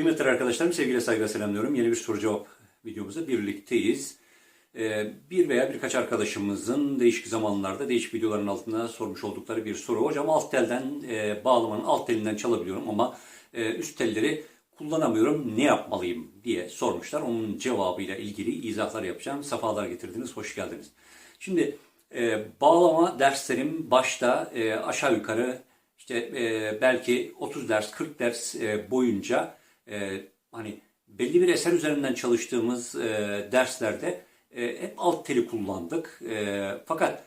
Kıymetli arkadaşlarım, sevgiyle saygıyla selamlıyorum. Yeni bir soru cevap videomuzda birlikteyiz. Ee, bir veya birkaç arkadaşımızın değişik zamanlarda değişik videoların altında sormuş oldukları bir soru. Hocam alt telden e, bağlamanın alt telinden çalabiliyorum ama e, üst telleri kullanamıyorum. Ne yapmalıyım diye sormuşlar. Onun cevabıyla ilgili izahlar yapacağım. Sefalar getirdiniz, hoş geldiniz. Şimdi e, bağlama derslerim başta aşağı yukarı işte belki 30 ders, 40 ders e, boyunca e, hani belli bir eser üzerinden çalıştığımız e, derslerde e, hep alt teli kullandık. E, fakat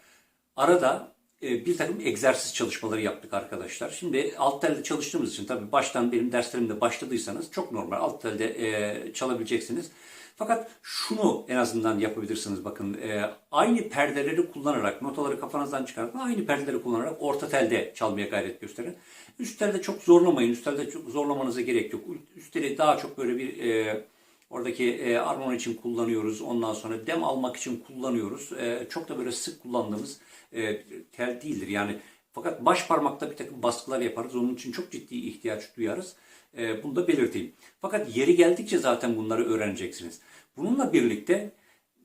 arada bir takım egzersiz çalışmaları yaptık arkadaşlar. Şimdi alt telde çalıştığımız için tabii baştan benim derslerimde başladıysanız çok normal alt telde e, çalabileceksiniz. Fakat şunu en azından yapabilirsiniz bakın e, aynı perdeleri kullanarak notaları kafanızdan çıkartın aynı perdeleri kullanarak orta telde çalmaya gayret gösterin. Üst telde çok zorlamayın. Üst telde çok zorlamanıza gerek yok. Üst teli daha çok böyle bir e, oradaki e, armon için kullanıyoruz. Ondan sonra dem almak için kullanıyoruz. E, çok da böyle sık kullandığımız e, tel değildir. Yani fakat baş parmakta bir takım baskılar yaparız. Onun için çok ciddi ihtiyaç duyarız. E, bunu da belirteyim. Fakat yeri geldikçe zaten bunları öğreneceksiniz. Bununla birlikte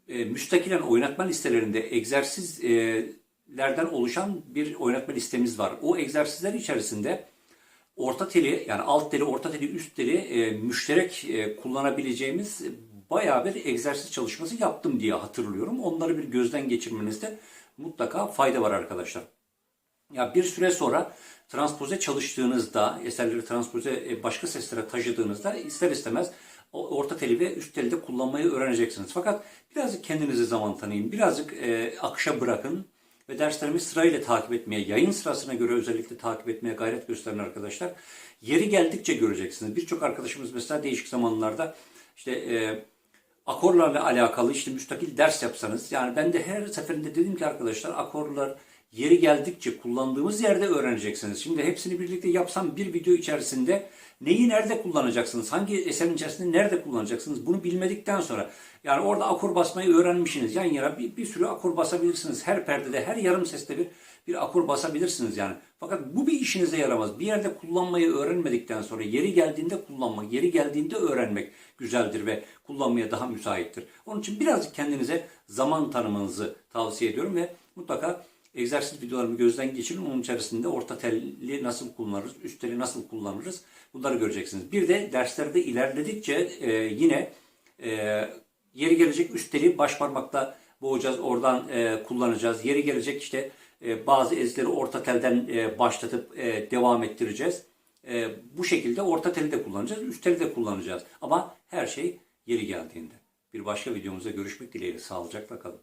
e, müstakilen oynatma listelerinde egzersizlerden oluşan bir oynatma listemiz var. O egzersizler içerisinde orta teli yani alt teli, orta teli, üst teli e, müşterek e, kullanabileceğimiz bayağı bir egzersiz çalışması yaptım diye hatırlıyorum. Onları bir gözden geçirmenizde mutlaka fayda var arkadaşlar. Ya bir süre sonra transpoze çalıştığınızda, eserleri transpoze e, başka seslere taşıdığınızda ister istemez orta teli ve üst teli de kullanmayı öğreneceksiniz. Fakat birazcık kendinize zaman tanıyın, birazcık e, akışa bırakın ve derslerimi sırayla takip etmeye, yayın sırasına göre özellikle takip etmeye gayret gösterin arkadaşlar. Yeri geldikçe göreceksiniz. Birçok arkadaşımız mesela değişik zamanlarda işte e, akorlarla alakalı işte müstakil ders yapsanız yani ben de her seferinde dedim ki arkadaşlar akorlar yeri geldikçe kullandığımız yerde öğreneceksiniz. Şimdi hepsini birlikte yapsam bir video içerisinde neyi nerede kullanacaksınız? Hangi eserin içerisinde nerede kullanacaksınız? Bunu bilmedikten sonra yani orada akor basmayı öğrenmişsiniz. Yan yana bir, bir sürü akor basabilirsiniz. Her perdede, her yarım seste bir bir akor basabilirsiniz yani. Fakat bu bir işinize yaramaz. Bir yerde kullanmayı öğrenmedikten sonra yeri geldiğinde kullanmak, yeri geldiğinde öğrenmek güzeldir ve kullanmaya daha müsaittir. Onun için birazcık kendinize zaman tanımanızı tavsiye ediyorum ve mutlaka egzersiz videolarımı gözden geçirin. Onun içerisinde orta telli nasıl kullanırız, üst teli nasıl kullanırız bunları göreceksiniz. Bir de derslerde ilerledikçe e, yine e, yeri gelecek üst teli baş parmakta boğacağız, oradan e, kullanacağız. Yeri gelecek işte e, bazı ezgileri orta telden e, başlatıp e, devam ettireceğiz. E, bu şekilde orta teli de kullanacağız, üst teli de kullanacağız. Ama her şey yeri geldiğinde. Bir başka videomuzda görüşmek dileğiyle. Sağlıcakla kalın.